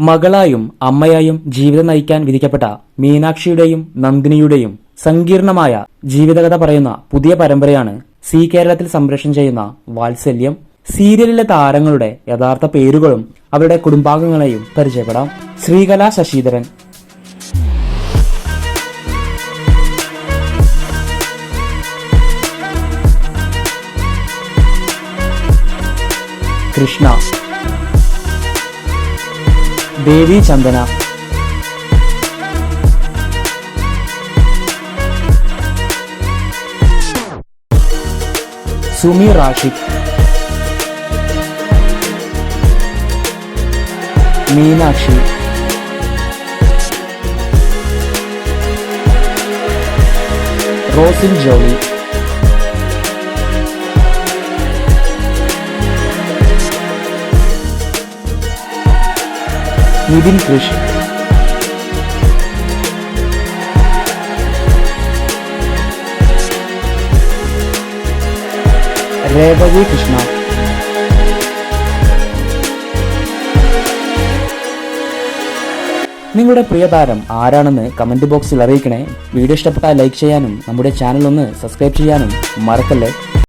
മകളായും അമ്മയായും ജീവിതം നയിക്കാൻ വിധിക്കപ്പെട്ട മീനാക്ഷിയുടെയും നന്ദിനിയുടെയും സങ്കീർണമായ ജീവിതകഥ പറയുന്ന പുതിയ പരമ്പരയാണ് സി കേരളത്തിൽ സംപ്രേഷണം ചെയ്യുന്ന വാത്സല്യം. സീരിയലിലെ താരങ്ങളുടെ യഥാർത്ഥ പേരുകളും അവരുടെ കുടുംബാംഗങ്ങളെയും പരിചയപ്പെടാം. ശ്രീകല ശശിധരൻ. കൃഷ്ണ. ദേവി ചന്ദന. സുമി റാഷിഖ് മീനാക്ഷി. റോസിൻ ജോളി. നിതിൻ കൃഷ്. രേവതി കൃഷ്ണ. നിങ്ങളുടെ പ്രിയ താരം ആരാണെന്ന് കമന്റ് ബോക്സിൽ അറിയിക്കണേ. വീഡിയോ ഇഷ്ടപ്പെട്ടാൽ ലൈക്ക് ചെയ്യാനും നമ്മുടെ ചാനൽ ഒന്ന് സബ്സ്ക്രൈബ് ചെയ്യാനും മറക്കല്ലേ?